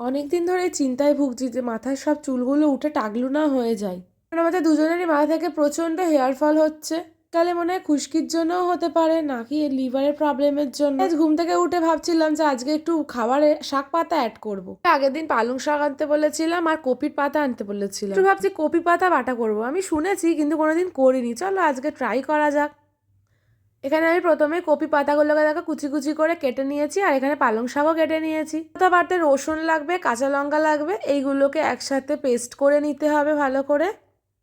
অনেকদিন ধরে চিন্তায় ভুগছি যে মাথার সব চুলগুলো উঠে টাকলু না হয়ে যায়। কারণ আমাদের দুজনেরই মাথা থেকে প্রচণ্ড হেয়ার ফল হচ্ছে। কালে মনে হয় খুশকির জন্যও হতে পারে, নাকি লিভারের প্রবলেমের জন্য। ঘুম থেকে উঠে ভাবছিলাম যে আজকে একটু খাবারে শাক পাতা অ্যাড করব। আগের দিন পালং শাক আনতে বলেছিলাম আর কপির পাতা আনতে বলেছিলাম। একটু ভাবছি কপি পাতা বাটা করব। আমি শুনেছি, কিন্তু কোনোদিন করিনি। চলো আজকে ট্রাই করা যাক। এখানে আমি প্রথমে কপি পাতাগুলোকে দেখো কুচি কুচি করে কেটে নিয়েছি, আর এখানে পালং শাকও কেটে নিয়েছি। পাতা বাড়তে রসুন লাগবে, কাঁচা লঙ্কা লাগবে, এইগুলোকে একসাথে পেস্ট করে নিতে হবে ভালো করে।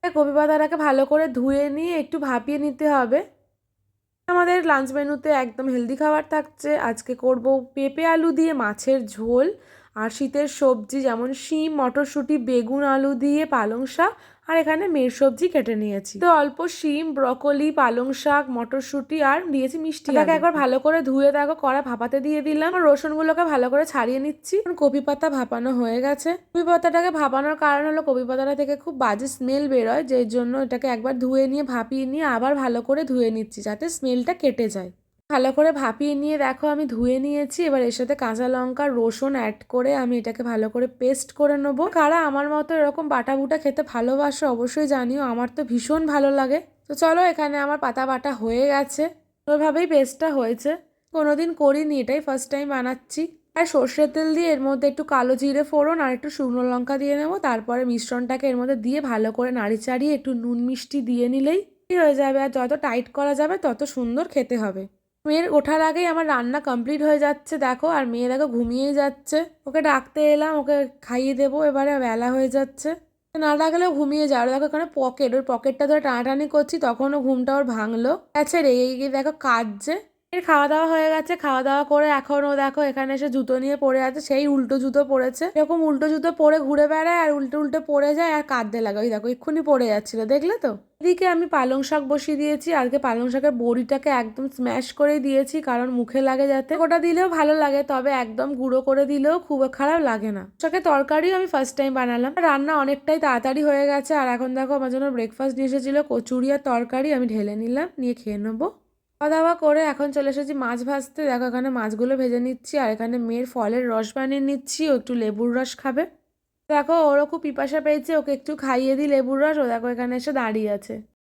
কপি পাতাটাকে ভালো করে ধুয়ে নিয়ে একটু ভাপিয়ে নিতে হবে। আমাদের লাঞ্চ মেনুতে একদম হেলদি খাবার থাকছে। আজকে করব পেঁপে আলু দিয়ে মাছের ঝোল। আর শীতের সবজি যেমন শিম মটরশুঁটি বেগুন আলু দিয়ে পালং শাক আর এখানে মেয়ের সবজি কেটে নিয়েছি। তো অল্প শিম ব্রকলি পালং শাক মটরশুঁটি আর দিয়েছি মিষ্টি এটাকে একবার ভালো করে ধুয়ে দেখো কড়া ভাপাতে দিয়ে দিলাম। আর রসুনগুলোকে ভালো করে ছাড়িয়ে নিচ্ছি। কপি পাতা ভাপানো হয়ে গেছে। কপি পাতাটাকে ভাপানোর কারণ হলো কপি পাতাটা থেকে খুব বাজে স্মেল বেরোয় যের জন্য এটাকে একবার ধুয়ে নিয়ে ভাপিয়ে নিয়ে আবার ভালো করে ধুয়ে নিচ্ছি যাতে স্মেলটা কেটে যায়। ভালো করে ভাপিয়ে নিয়ে দেখো, আমি ধুয়ে নিয়েছি। এবার এর সাথে কাঁচা লঙ্কা, রসুন অ্যাড করে আমি এটাকে ভালো করে পেস্ট করে নেব। কারা আমার মতো এরকম বাটা বুটা খেতে ভালোবাসো অবশ্যই জানিও, আমার তো ভীষণ ভালো লাগে। তো চলো, এখানে আমার পাতা বাটা হয়ে গেছে। ওইভাবেই পেস্টটা হয়েছে। কোনোদিন করিনি, এটাই ফার্স্ট টাইম বানাচ্ছি। আর সর্ষের তেল দিয়ে এর মধ্যে একটু কালো জিরে ফোড়ন আর একটু শুকনো লঙ্কা দিয়ে নেব। তারপরে মিশ্রণটাকে এর মধ্যে দিয়ে ভালো করে নাড়ি চাড়িয়ে একটু নুন মিষ্টি দিয়ে নিলেই হয়ে যাবে। আর যত টাইট করা যাবে, তত সুন্দর খেতে হবে। মেয়ের ওঠার আগেই আমার রান্না কমপ্লিট হয়ে যাচ্ছে, দেখো, আর মেয়ে দেখো ঘুমিয়েই যাচ্ছে। ওকে ডাকতে এলাম, ওকে খাইয়ে দেবো, এবারে বেলা হয়ে যাচ্ছে। না ডাকলেও ঘুমিয়ে যাও দেখো এখানে পকেট ওর পকেটটা ধরে টানাটানি করছি, তখন ও ঘুমটা ওর ভাঙলো। আচ্ছা রেগে গিয়ে দেখো কাঁদছে। এর খাওয়া দাওয়া হয়ে গেছে। খাওয়া দাওয়া করে এখনও দেখো এখানে এসে জুতো নিয়ে পড়ে আছে। সেই উল্টো জুতো পড়েছে। এরকম উল্টো জুতো পরে ঘুরে বেড়ায় আর উল্টো উল্টো পড়ে যায় আর কাঁদতে লাগে। ওই দেখো, এক্ষুনি পড়ে যাচ্ছিল, দেখলে তো? এদিকে আমি পালং শাক বসিয়ে দিয়েছি। আজকে পালং শাকের বড়িটাকে একদম স্ম্যাশ করেই দিয়েছি, কারণ মুখে লাগে যাতে। ওটা দিলেও ভালো লাগে, তবে একদম গুঁড়ো করে দিলেও খুব খারাপ লাগে না। শাকের তরকারিও আমি ফার্স্ট টাইম বানালাম। রান্না অনেকটাই তাড়াতাড়ি হয়ে গেছে। আর এখন দেখো আমার জন্য ব্রেকফাস্ট নিয়ে এসেছিল কচুরি আর তরকারি। আমি ঢেলে নিলাম, নিয়ে খেয়ে নেব। খাওয়া দাওয়া করে এখন চলে এসেছি মাছ ভাজতে। দেখো, এখানে মাছগুলো ভেজে নিচ্ছি আর এখানে মেয়ের ফলের রস বানিয়ে নিচ্ছি। ও একটু লেবুর রস খাবে। দেখো, ওরও খুব পিপাসা পেয়েছে। ওকে একটু খাইয়ে দিই লেবুর রস। ও দেখো, এখানে এসে দাঁড়িয়ে আছে।